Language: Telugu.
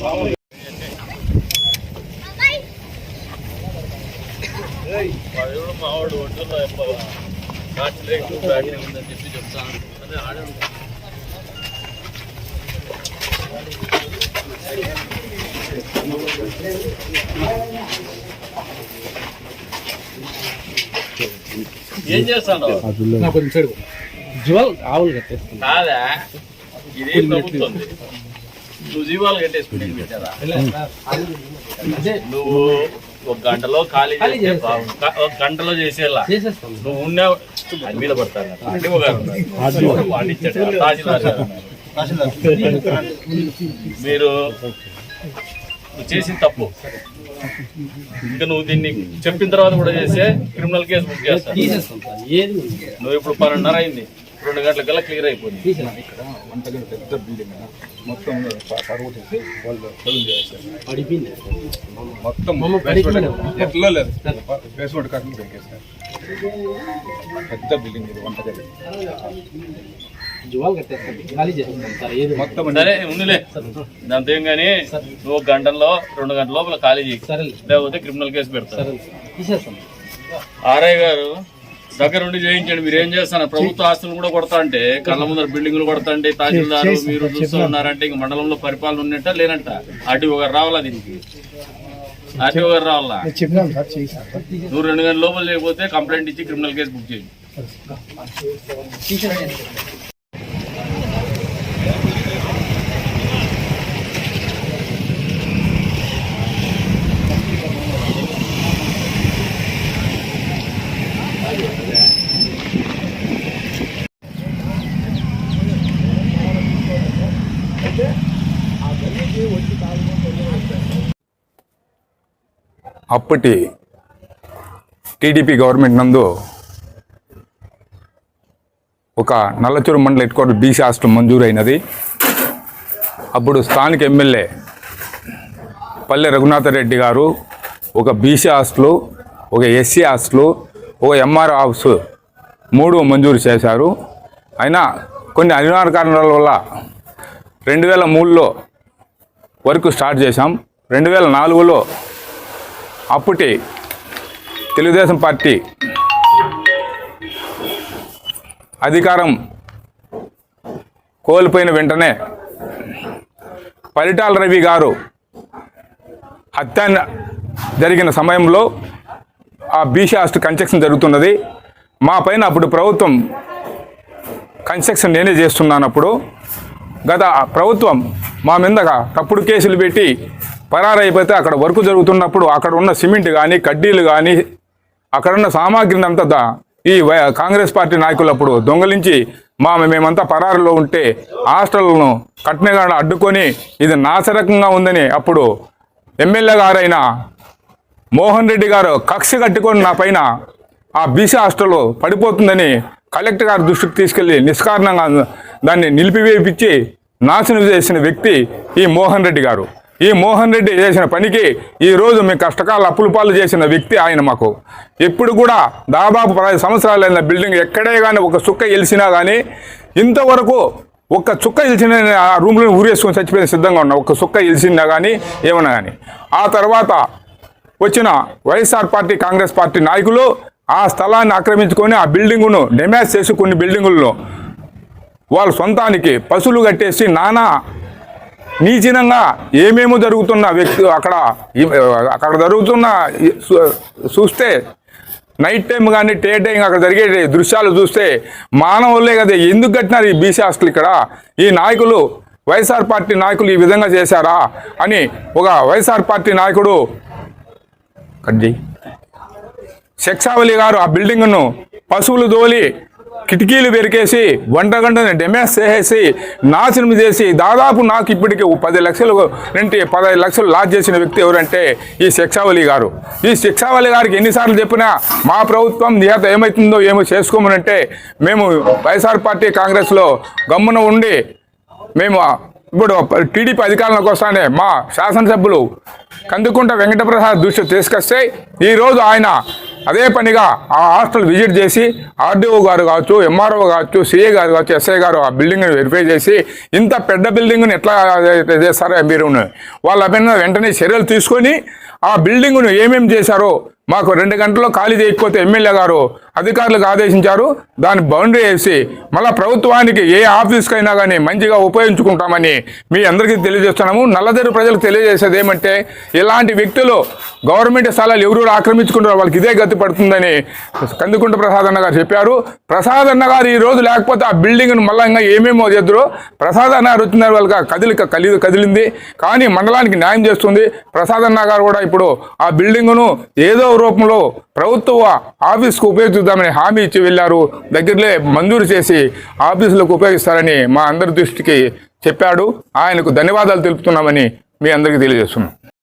Vamos. మావాడు ఒంటరిలో కాట్లేకు బ్యాటరీ ఉందని చెప్పి చెప్తాను అదే ఆడే ఏం చేస్తాను జ్యువల్ ఆవులు కట్టేస్తుంది కాదా? ఇది ప్రభుత్వం. నువ్వు జీవాలు అదే నువ్వు ఒక గంటలో ఖాళీ చేస్తే బాగుంది. క- ఒక గంటలో చేసేలా. చేసేస్తాం. నువ్వు ఉన్న మీద పడతాను. మీరు నువ్వు చేసిన తప్పు. ఇంకా నువ్వు దీన్ని చెప్పిన తర్వాత కూడా చేస్తే క్రిమినల్ కేసు బుక్ చేస్తాను తీసేస్తాం సార్. ఏది ఉంది? నువ్వు ఇప్పుడు పన్నెండున్నర అయింది. రెండు గంటలకల్లా క్లియర్ అయిపోయింది. తీసేస్తాం. వంటగది పెద్ద బిల్డింగ్ మొత్తం సర్వ్ చేసి వాళ్ళు చేశారు పడిపోయింది మొత్తం ఎట్లా లేదు. బేస్మెంట్ కట్టలు పెరిగేసారు పెద్ద బిల్డింగ్ ఇది వంటగది మొత్తం సరే ఉందిలే దాంతో ఏం కానీ నువ్వు ఒక గంటల్లో రెండు గంటల లోపల ఖాళీ చేయి. సరే లేకపోతే క్రిమినల్ కేసు పెడతారు. ఆర్ఐ గారు దగ్గర ఉండి చేయించండి. మీరు ఏం చేస్తున్నారు ప్రభుత్వ ఆస్తులు కూడా కొడతా అంటే కళ్ళ ముందర బిల్డింగ్లు కొడతా అంటే తహసీల్దారు మీరు చూస్తూ ఉన్నారంటే ఇంక మండలంలో పరిపాలన ఉన్నట్ట లేనంట? ఆర్టీఓ గారు రావాలా దీనికి? ఆర్టీఓ గారు రావాలా? నువ్వు రెండు గంటల లోపల చేయకపోతే కంప్లైంట్ ఇచ్చి క్రిమినల్ కేసు బుక్ చేయండి అప్పటి టీడీపీ గవర్నమెంట్ నందు ఒక నల్లచూరు మండల హెడ్ క్వార్టర్ బీసీ హాస్టల్ మంజూరైనది. అప్పుడు స్థానిక ఎమ్మెల్యే పల్లె రఘునాథరెడ్డి గారు ఒక బీసీ హాస్టల్ ఒక ఎస్సీ హాస్టల్ ఒక ఎంఆర్ హాఫ్స్ మూడు మంజూరు చేశారు. అయినా కొన్ని అనివార్య కారణాల వల్ల రెండు వేల మూడులో వర్క్ స్టార్ట్ చేశాం. రెండు వేల నాలుగులో అప్పటి తెలుగుదేశం పార్టీ అధికారం కోల్పోయిన వెంటనే పరిటాల రవి గారు హత్య జరిగిన సమయంలో ఆ బీసీ కన్స్ట్రక్షన్ జరుగుతున్నది. మా పైన అప్పుడు ప్రభుత్వం కన్స్ట్రక్షన్ నేనే చేస్తున్నాను అప్పుడు గత ప్రభుత్వం మా మీదగా తప్పుడు కేసులు పెట్టి పరారైపోతే అక్కడ వర్క్ జరుగుతున్నప్పుడు అక్కడ ఉన్న సిమెంట్ కానీ కడ్డీలు కానీ అక్కడ ఉన్న సామాగ్రిని అంతా ఈ వై- కాంగ్రెస్ పార్టీ నాయకులప్పుడు దొంగలించి మా మేమంతా పరారులో ఉంటే హాస్టళ్ళను కట్నగాడ అడ్డుకొని ఇది నాశరకంగా ఉందని అప్పుడు ఎమ్మెల్యే గారైన మోహన్ రెడ్డి గారు కక్ష కట్టుకొని నా పైన ఆ బీసీ హాస్టల్ పడిపోతుందని కలెక్టర్ గారి దృష్టికి తీసుకెళ్ళి నిష్కారణంగా దాన్ని నిలిపివేపించి నాశనం చేసిన వ్యక్తి ఈ మోహన్ రెడ్డి గారు. ఈ మోహన్ రెడ్డి చేసిన పనికి ఈ రోజు మీ కష్టకాల అప్పుల పాలు చేసిన వ్యక్తి ఆయన మాకు. ఎప్పుడు కూడా దాదాపు పదహైదు సంవత్సరాలైన బిల్డింగ్ ఎక్కడే కానీ ఒక చుక్క ఎలిసినా కానీ ఇంతవరకు ఒక్క చుక్క ఇలిచిన ఆ రూమ్లో ఊరేసుకొని చచ్చిపోయిన సిద్ధంగా ఉన్నా ఒక్క చుక్క ఇలిసిందా కానీ ఏమన్నా కానీ ఆ తర్వాత వచ్చిన వైఎస్ఆర్ పార్టీ కాంగ్రెస్ పార్టీ నాయకులు ఆ స్థలాన్ని ఆక్రమించుకొని ఆ బిల్డింగును డెమాజ్ చేసి కొన్ని బిల్డింగులను వాళ్ళ సొంతానికి పశువులు కట్టేసి నానా నీచినంగా ఏమేమో జరుగుతున్న వ్యక్తి అక్కడ అక్కడ జరుగుతున్న చూస్తే నైట్ టైం కానీ డే టైం అక్కడ జరిగే దృశ్యాలు చూస్తే మానవులే కదా ఎందుకు కట్టినారు ఈ బీసీ హాస్టల్ ఇక్కడ? ఈ నాయకులు వైఎస్ఆర్ పార్టీ నాయకులు ఈ విధంగా చేశారా? అని ఒక వైఎస్ఆర్ పార్టీ నాయకుడు కట్ శిక్షావళి గారు ఆ బిల్డింగ్ను పశువులు దోలి కిటికీలు పెరికేసి వంట గంటని డెమేజ్ చేసేసి నాశనం చేసి దాదాపు నాకు ఇప్పటికి పది లక్షలు రెండు పదహైదు లక్షలు లాస్ చేసిన వ్యక్తి ఎవరంటే ఈ శిక్షావళి గారు. ఈ శిక్షావళి గారికి ఎన్నిసార్లు చెప్పినా మా ప్రభుత్వం నిహత ఏమవుతుందో ఏమో చేసుకోమనంటే మేము వైఎస్ఆర్ పార్టీ కాంగ్రెస్లో గమ్మున ఉండి మేము ఇప్పుడు టీడీపీ అధికారంలోకి వస్తానే మా శాసనసభ్యులు కందుకుంట వెంకటప్రసాద్ దృష్టి తీసుకొస్తే ఈరోజు ఆయన అదే పనిగా ఆ హాస్టల్ విజిట్ చేసి ఆర్డీఓ గారు కావచ్చు ఎంఆర్ఓ కావచ్చు సిఏ గారు కావచ్చు ఎస్ఐ గారు ఆ బిల్డింగ్ని వెరిఫై చేసి ఇంత పెద్ద బిల్డింగ్ని ఎట్లా చేస్తారో మీరు. వాళ్ళ పైన వెంటనే చర్యలు తీసుకొని ఆ బిల్డింగ్ను ఏమేమి చేశారో మాకు రెండు గంటల్లో ఖాళీ చేయకపోతే ఎమ్మెల్యే గారు అధికారులకు ఆదేశించారు. దాన్ని బౌండరీ వేసి మళ్ళీ ప్రభుత్వానికి ఏ ఆఫీస్కైనా కానీ మంచిగా ఉపయోగించుకుంటామని మీ అందరికీ తెలియజేస్తున్నాము. నల్లదెరు ప్రజలకు తెలియజేసేది ఏమంటే ఇలాంటి వ్యక్తులు గవర్నమెంట్ స్థలాలు ఎవరు ఆక్రమించుకుంటారో వాళ్ళకి ఇదే గతి పడుతుందని కందుకుంట ప్రసాద్ అన్న గారు చెప్పారు. ప్రసాద్ అన్న గారు ఈ రోజు లేకపోతే ఆ బిల్డింగ్ను మళ్ళీ ఇంకా ఏమేమో చేద్దరు ప్రసాద్ అన్న గారు వచ్చిన వాళ్ళకి కదిలిక కలి కదిలింది. కానీ మండలానికి న్యాయం చేస్తుంది. ప్రసాద్ అన్న గారు కూడా ఇప్పుడు ఆ బిల్డింగ్ను ఏదో రూపంలో ప్రభుత్వ ఆఫీస్కు ఉపయోగిద్దామని హామీ ఇచ్చి వెళ్ళారు. దగ్గరలో మంజూరు చేసి ఆఫీసులకు ఉపయోగిస్తారని మా అందరి దృష్టికి చెప్పాడు. ఆయనకు ధన్యవాదాలు తెలుపుతున్నామని మీ అందరికీ తెలియజేస్తున్నాం.